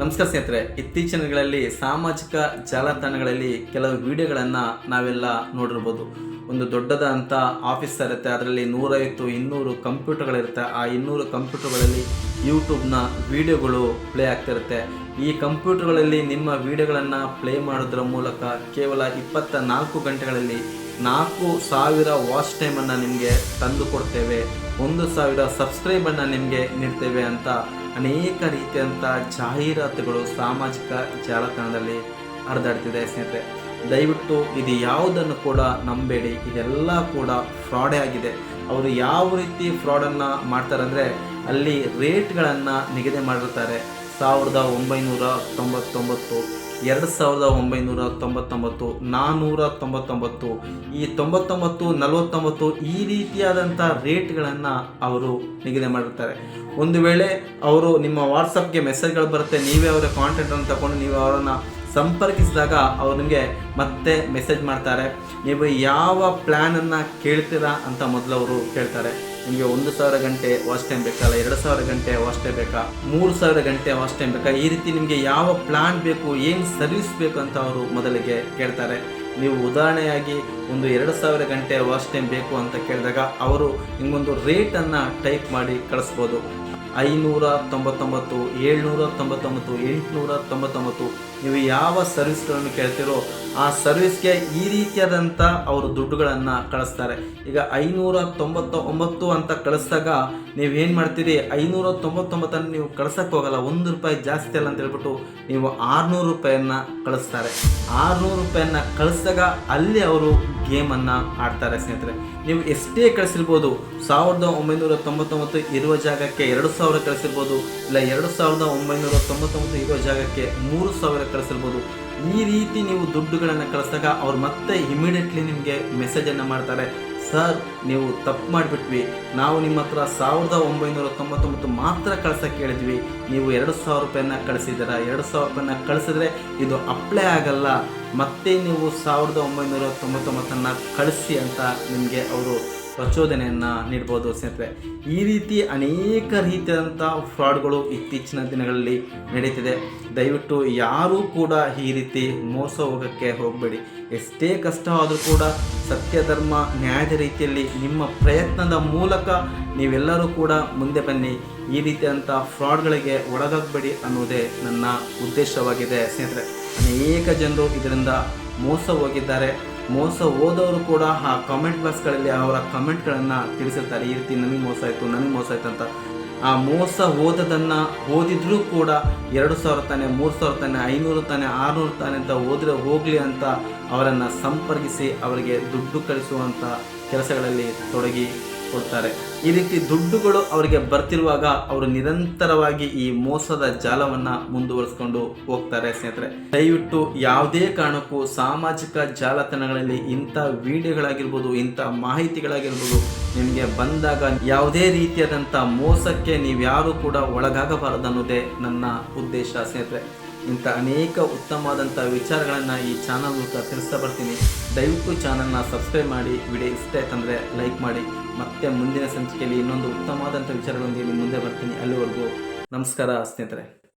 ನಮಸ್ಕಾರ ಸ್ನೇಹಿತರೆ, ಇತ್ತೀಚಿನ ದಿನಗಳಲ್ಲಿ ಸಾಮಾಜಿಕ ಜಾಲತಾಣಗಳಲ್ಲಿ ಕೆಲವು ವಿಡಿಯೋಗಳನ್ನು ನಾವೆಲ್ಲ ನೋಡಿರ್ಬೋದು. ಒಂದು ದೊಡ್ಡದಂಥ ಆಫೀಸ್ ಇರುತ್ತೆ, ಅದರಲ್ಲಿ ನೂರೈವತ್ತು, ಇನ್ನೂರು ಕಂಪ್ಯೂಟರ್ಗಳಿರುತ್ತೆ. ಆ ಇನ್ನೂರು ಕಂಪ್ಯೂಟರ್ಗಳಲ್ಲಿ ಯೂಟ್ಯೂಬ್ನ ವಿಡಿಯೋಗಳು ಪ್ಲೇ ಆಗ್ತಿರುತ್ತೆ. ಈ ಕಂಪ್ಯೂಟರ್ಗಳಲ್ಲಿ ನಿಮ್ಮ ವಿಡಿಯೋಗಳನ್ನು ಪ್ಲೇ ಮಾಡೋದ್ರ ಮೂಲಕ ಕೇವಲ ಇಪ್ಪತ್ತ ನಾಲ್ಕು ಗಂಟೆಗಳಲ್ಲಿ ನಾಲ್ಕು ಸಾವಿರ ವಾಚ್ ಟೈಮನ್ನು ನಿಮಗೆ ತಂದು ಕೊಡ್ತೇವೆ. ಒಂದು ಸಾವಿರ ಸಬ್ಸ್ಕ್ರೈಬನ್ನು ನಿಮಗೆ ನೀಡ್ತೇವೆ ಅಂತ ಅನೇಕ ರೀತಿಯಂಥ ಜಾಹೀರಾತುಗಳು ಸಾಮಾಜಿಕ ಜಾಲತಾಣದಲ್ಲಿ ಹರಿದಾಡ್ತಿದೆ ಸ್ನೇಹಿತರೆ. ದಯವಿಟ್ಟು ಇದು ಯಾವುದನ್ನು ಕೂಡ ನಂಬೇಡಿ. ಇದೆಲ್ಲ ಕೂಡ ಫ್ರಾಡೇ ಆಗಿದೆ. ಅವರು ಯಾವ ರೀತಿ ಫ್ರಾಡನ್ನು ಮಾಡ್ತಾರೆ ಅಂದರೆ ಅಲ್ಲಿ ರೇಟ್ಗಳನ್ನು ನಿಗದಿ ಮಾಡಿರ್ತಾರೆ. ಸಾವಿರದ ಒಂಬೈನೂರ ತೊಂಬತ್ತೊಂಬತ್ತು ಎರಡು ಸಾವಿರದ ಒಂಬೈನೂರ ತೊಂಬತ್ತೊಂಬತ್ತು ನಾನ್ನೂರ ತೊಂಬತ್ತೊಂಬತ್ತು ಈ ತೊಂಬತ್ತೊಂಬತ್ತು, ನಲವತ್ತೊಂಬತ್ತು ಈ ರೀತಿಯಾದಂಥ ರೇಟ್ಗಳನ್ನು ಅವರು ನಿಗದಿ ಮಾಡಿರ್ತಾರೆ. ಒಂದು ವೇಳೆ ಅವರು ನಿಮ್ಮ ವಾಟ್ಸಪ್ಗೆ ಮೆಸೇಜ್ಗಳು ಬರುತ್ತೆ, ನೀವೇ ಅವರ ಕಾಂಟ್ಯಾಕ್ಟನ್ನು ತಗೊಂಡು ನೀವು ಅವರನ್ನು ಸಂಪರ್ಕಿಸಿದಾಗ ಅವ್ರು ನಿಮಗೆ ಮತ್ತೆ ಮೆಸೇಜ್ ಮಾಡ್ತಾರೆ. ನೀವು ಯಾವ ಪ್ಲ್ಯಾನನ್ನು ಕೇಳ್ತೀರಾ ಅಂತ ಮೊದಲು ಅವರು ಕೇಳ್ತಾರೆ. ನಿಮಗೆ ಒಂದು ಸಾವಿರ ಗಂಟೆ ವಾಚ್ ಟೈಮ್ ಬೇಕಲ್ಲ ಎರಡು ಸಾವಿರ ಗಂಟೆ ವಾಚ್ ಟೈಮ್ ಬೇಕಾ? ಮೂರು ಸಾವಿರ ಗಂಟೆ ವಾಚ್ ಟೈಮ್ ಬೇಕಾ? ಈ ರೀತಿ ನಿಮಗೆ ಯಾವ ಪ್ಲಾನ್ ಬೇಕು, ಏನು ಸರ್ವಿಸ್ ಬೇಕು ಅಂತ ಅವರು ಮೊದಲಿಗೆ ಕೇಳ್ತಾರೆ. ನೀವು ಉದಾಹರಣೆಯಾಗಿ ಒಂದು ಎರಡು ಸಾವಿರ ಗಂಟೆ ವಾಚ್ ಟೈಮ್ ಬೇಕು ಅಂತ ಕೇಳಿದಾಗ ಅವರು ನಿಮಗೊಂದು ರೇಟನ್ನು ಟೈಪ್ ಮಾಡಿ ಕಳಿಸ್ಬೋದು. ಐನೂರ ತೊಂಬತ್ತೊಂಬತ್ತು ಏಳ್ನೂರ ತೊಂಬತ್ತೊಂಬತ್ತು ಎಂಟುನೂರ ತೊಂಬತ್ತೊಂಬತ್ತು ನೀವು ಯಾವ ಸರ್ವಿಸ್ಗಳನ್ನು ಕೇಳ್ತೀರೋ ಆ ಸರ್ವಿಸ್ಗೆ ಈ ರೀತಿಯಾದಂಥ ಅವರು ದುಡ್ಡುಗಳನ್ನು ಕಳಿಸ್ತಾರೆ. ಈಗ ಐನೂರ ತೊಂಬತ್ತ ಒಂಬತ್ತು ಅಂತ ಕಳಿಸಿದಾಗ ನೀವೇನು ಮಾಡ್ತೀರಿ? ಐನೂರ ತೊಂಬತ್ತೊಂಬತ್ತನ್ನು ನೀವು ಕಳ್ಸೋಕ್ಕೆ ಹೋಗಲ್ಲ. ಒಂದು ರೂಪಾಯಿ ಜಾಸ್ತಿ ಅಲ್ಲ ಅಂತ ಹೇಳ್ಬಿಟ್ಟು ನೀವು ಆರುನೂರು ರೂಪಾಯಿಯನ್ನು ಕಳಿಸ್ತಾರೆ. ಆರುನೂರು ರೂಪಾಯಿಯನ್ನು ಕಳಿಸಿದಾಗ ಅಲ್ಲಿ ಅವರು ಗೇಮನ್ನು ಆಡ್ತಾರೆ ಸ್ನೇಹಿತರೆ. ನೀವು ಎಷ್ಟೇ ಕಳಿಸಿರ್ಬೋದು. ಸಾವಿರದ ಒಂಬೈನೂರ ತೊಂಬತ್ತೊಂಬತ್ತು ಇರುವ ಜಾಗಕ್ಕೆ ಎರಡು ಸಾವಿರ ಕಳಿಸಿರ್ಬೋದು, ಇಲ್ಲ ಎರಡು ಸಾವಿರದ ಒಂಬೈನೂರ ತೊಂಬತ್ತೊಂಬತ್ತು ಇರೋ ಜಾಗಕ್ಕೆ ಮೂರು ಸಾವಿರ ಕಳಿಸಿರ್ಬೋದು. ಈ ರೀತಿ ನೀವು ದುಡ್ಡುಗಳನ್ನು ಕಳಿಸಿದಾಗ ಅವ್ರು ಮತ್ತೆ ಇಮಿಡಿಯೇಟ್ಲಿ ನಿಮಗೆ ಮೆಸೇಜನ್ನು ಮಾಡ್ತಾರೆ, ಸರ್, ನೀವು ತಪ್ಪು ಮಾಡಿಬಿಟ್ವಿ. ನಾವು ನಿಮ್ಮ ಹತ್ರ ಸಾವಿರದ ಒಂಬೈನೂರ ತೊಂಬತ್ತೊಂಬತ್ತು ಮಾತ್ರ ಕಳ್ಸಕ್ಕೆ ಹೇಳಿದ್ವಿ. ನೀವು ಎರಡು ಸಾವಿರ ರೂಪಾಯಿನ ಕಳಿಸಿದ್ದೀರ? ಎರಡು ಸಾವಿರ ರೂಪಾಯಿನ ಕಳಿಸಿದ್ರೆ ಇದು ಅಪ್ಲೈ ಆಗಲ್ಲ. ಮತ್ತೆ ನೀವು ಸಾವಿರದ ಒಂಬೈನೂರ ತೊಂಬತ್ತೊಂಬತ್ತನ್ನು ಕಳಿಸಿ ಅಂತ ನಿಮಗೆ ಅವರು ಪ್ರಚೋದನೆಯನ್ನು ನೀಡ್ಬೋದು ಸ್ನೇಹಿತರೆ. ಈ ರೀತಿ ಅನೇಕ ರೀತಿಯಾದಂಥ ಫ್ರಾಡ್ಗಳು ಇತ್ತೀಚಿನ ದಿನಗಳಲ್ಲಿ ನಡೀತಿದೆ. ದಯವಿಟ್ಟು ಯಾರೂ ಕೂಡ ಈ ರೀತಿ ಮೋಸ ಹೋಗೋಕ್ಕೆ ಹೋಗಬೇಡಿ. ಎಷ್ಟೇ ಕಷ್ಟವಾದರೂ ಕೂಡ ಸತ್ಯ, ಧರ್ಮ, ನ್ಯಾಯದ ರೀತಿಯಲ್ಲಿ ನಿಮ್ಮ ಪ್ರಯತ್ನದ ಮೂಲಕ ನೀವೆಲ್ಲರೂ ಕೂಡ ಮುಂದೆ ಬನ್ನಿ. ಈ ರೀತಿಯಾದಂಥ ಫ್ರಾಡ್ಗಳಿಗೆ ಒಳಗಾಗಬೇಡಿ ಅನ್ನೋದೇ ನನ್ನ ಉದ್ದೇಶವಾಗಿದೆ ಸ್ನೇಹಿತರೆ. ಅನೇಕ ಜನರು ಇದರಿಂದ ಮೋಸ ಹೋಗಿದ್ದಾರೆ. ಮೋಸ ಹೋದವರು ಕೂಡ ಆ ಕಮೆಂಟ್ ಬಾಕ್ಸ್ಗಳಲ್ಲಿ ಅವರ ಕಮೆಂಟ್ಗಳನ್ನು ತಿಳಿಸಿರ್ತಾರೆ. ಈ ರೀತಿ ನನಗೆ ಮೋಸ ಆಯಿತು ನನಗೆ ಮೋಸ ಆಯಿತು ಅಂತ. ಆ ಮೋಸ ಓದೋದನ್ನು ಓದಿದ್ರೂ ಕೂಡ ಎರಡು ಸಾವಿರ ತಾನೆ, ಮೂರು ಸಾವಿರ ತಾನೆ, ಐನೂರು ತಾನೆ, ಆರುನೂರು ತಾನೆ ಅಂತ ಓದಿದ್ರೆ ಹೋಗಲಿ ಅಂತ ಅವರನ್ನು ಸಂಪರ್ಕಿಸಿ ಅವರಿಗೆ ದುಡ್ಡು ಕಳಿಸುವಂಥ ಕೆಲಸಗಳಲ್ಲಿ ತೊಡಗಿ ಕೊಡ್ತಾರೆ. ಈ ರೀತಿ ದುಡ್ಡುಗಳು ಅವರಿಗೆ ಬರ್ತಿರುವಾಗ ಅವರು ನಿರಂತರವಾಗಿ ಈ ಮೋಸದ ಜಾಲವನ್ನ ಮುಂದುವರಿಸ್ಕೊಂಡು ಹೋಗ್ತಾರೆ ಸ್ನೇಹಿತರೆ. ದಯವಿಟ್ಟು ಯಾವುದೇ ಕಾರಣಕ್ಕೂ ಸಾಮಾಜಿಕ ಜಾಲತಾಣಗಳಲ್ಲಿ ಇಂಥ ವಿಡಿಯೋಗಳಾಗಿರ್ಬೋದು, ಇಂಥ ಮಾಹಿತಿಗಳಾಗಿರ್ಬೋದು ನಿಮಗೆ ಬಂದಾಗ ಯಾವುದೇ ರೀತಿಯಾದಂಥ ಮೋಸಕ್ಕೆ ನೀವ್ಯಾರು ಕೂಡ ಒಳಗಾಗಬಾರದು ಅನ್ನೋದೇ ನನ್ನ ಉದ್ದೇಶ ಸ್ನೇಹಿತರೆ. ಇಂಥ ಅನೇಕ ಉತ್ತಮವಾದಂಥ ವಿಚಾರಗಳನ್ನು ಈ ಚಾನಲ್ ಮೂಲಕ ತಿಳಿಸ್ತಾ ಬರ್ತೀನಿ. ದಯವಿಟ್ಟು ಚಾನಲ್ನ ಸಬ್ಸ್ಕ್ರೈಬ್ ಮಾಡಿ ವಿಡಿಯೋ ಇಷ್ಟ ಆಯ್ತಂದರೆ ಲೈಕ್ ಮಾಡಿ. ಮತ್ತೆ ಮುಂದಿನ ಸಂಚಿಕೆಯಲ್ಲಿ ಇನ್ನೊಂದು ಉತ್ತಮವಾದಂಥ ವಿಚಾರಗಳೊಂದಿಗೆ ಮುಂದೆ ಬರ್ತೀನಿ ಅಲ್ಲಿವರೆಗೂ. ನಮಸ್ಕಾರ ಸ್ನೇಹಿತರೆ.